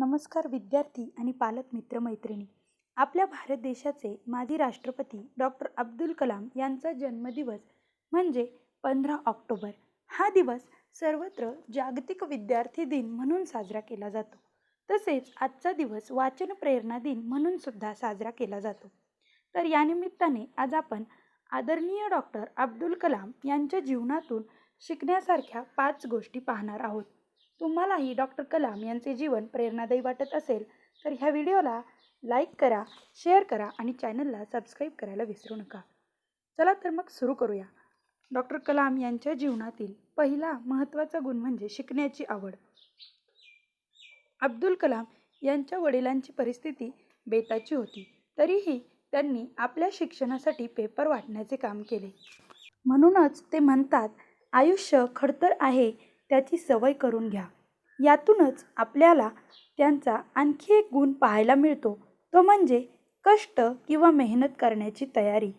नमस्कार विद्यार्थी आणि पालक मित्र मैत्रिणी आपल्या भारत देशाचे माजी राष्ट्रपती डॉक्टर अब्दुल कलाम यांचा जन्मदिवस म्हणजे पंधरा ऑक्टोबर. हा दिवस सर्वत्र जागतिक विद्यार्थी दिन म्हणून साजरा केला जातो. तसेच आजचा दिवस वाचन प्रेरणा दिन म्हणून सुद्धा साजरा केला जातो. तर या निमित्ताने आज आपण आदरणीय डॉक्टर अब्दुल कलाम यांच्या जीवनातून शिकण्यासारख्या पाच गोष्टी पाहणार आहोत. तुम्हालाही डॉक्टर कलाम यांचे जीवन प्रेरणादायी वाटत असेल तर ह्या व्हिडिओला लाईक करा शेअर करा आणि चॅनलला सबस्क्राईब करायला विसरू नका. चला तर मग सुरू करूया. डॉक्टर कलाम यांच्या जीवनातील पहिला महत्त्वाचा गुण म्हणजे शिकण्याची आवड. अब्दुल कलाम यांच्या वडिलांची परिस्थिती बेताची होती तरीही त्यांनी आपल्या शिक्षणासाठी पेपर वाटण्याचे काम केले. म्हणूनच ते म्हणतात आयुष्य खडतर आहे त्याची सवय करून घ्या. यातूनच आपल्याला त्यांचा आणखी एक गुण पाहायला मिळतो. तो म्हणजे कष्ट किंवा मेहनत करण्याची तयारी.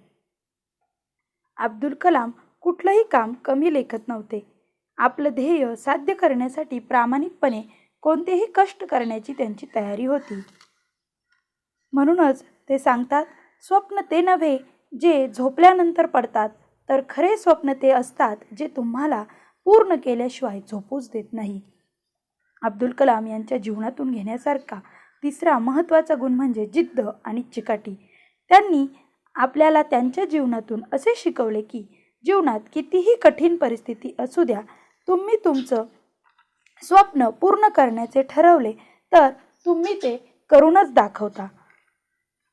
अब्दुल कलाम कुठलंही काम कमी लेखत नव्हते. आपलं ध्येय साध्य करण्यासाठी प्रामाणिकपणे कोणतेही कष्ट करण्याची त्यांची तयारी होती. म्हणूनच ते सांगतात स्वप्न ते नव्हे जे झोपल्यानंतर पडतात तर खरे स्वप्न ते असतात जे तुम्हाला पूर्ण केल्याशिवाय झोपूच देत नाही. अब्दुल कलाम यांच्या जीवनातून घेण्यासारखा तिसरा महत्त्वाचा गुण म्हणजे जिद्द आणि चिकाटी. त्यांनी आपल्याला त्यांच्या जीवनातून असे शिकवले की जीवनात कितीही कठीण परिस्थिती असू द्या तुम्ही तुमचं स्वप्न पूर्ण करण्याचे ठरवले तर तुम्ही ते करूनच दाखवता.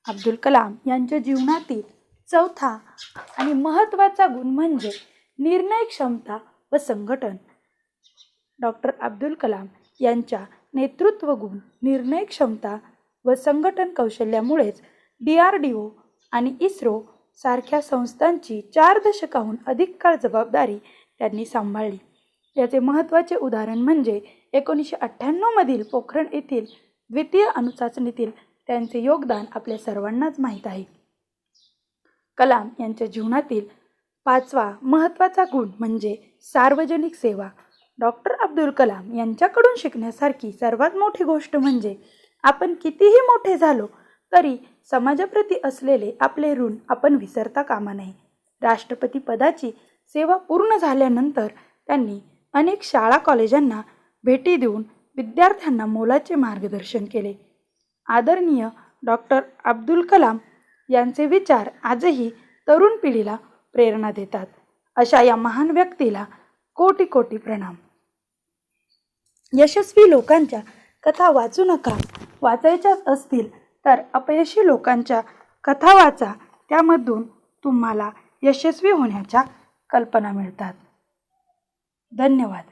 अब्दुल कलाम यांच्या जीवनातील चौथा आणि महत्त्वाचा गुण म्हणजे निर्णय क्षमता व संघटन. डॉक्टर अब्दुल कलाम यांच्या नेतृत्व गुण निर्णय क्षमता व संघटन कौशल्यामुळेच डी आर डी ओ आणि इस्रो सारख्या संस्थांची चार दशकाहून अधिक काळ जबाबदारी त्यांनी सांभाळली. याचे महत्त्वाचे उदाहरण म्हणजे एकोणीसशे अठ्ठ्याण्णवमधील पोखरण येथील द्वितीय अणुचाचणीतील त्यांचे योगदान आपल्या सर्वांनाच माहीत आहे. कलाम यांच्या जीवनातील पाचवा महत्त्वाचा गुण म्हणजे सार्वजनिक सेवा. डॉक्टर अब्दुल कलाम यांच्याकडून शिकण्यासारखी सर्वात मोठी गोष्ट म्हणजे आपण कितीही मोठे झालो तरी समाजाप्रती असलेले आपले ऋण आपण विसरता कामा नये. राष्ट्रपती पदाची सेवा पूर्ण झाल्यानंतर त्यांनी अनेक शाळा कॉलेजांना भेटी देऊन विद्यार्थ्यांना मोलाचे मार्गदर्शन केले. आदरणीय डॉक्टर अब्दुल कलाम यांचे विचार आजही तरुण पिढीला प्रेरणा देतात. अशा या महान व्यक्तीला कोटी कोटी प्रणाम. यशस्वी लोकांच्या कथा वाचू नका. वाचायच्याच असतील तर अपयशी लोकांच्या कथा वाचा. त्यामधून तुम्हाला यशस्वी होण्याच्या कल्पना मिळतात. धन्यवाद.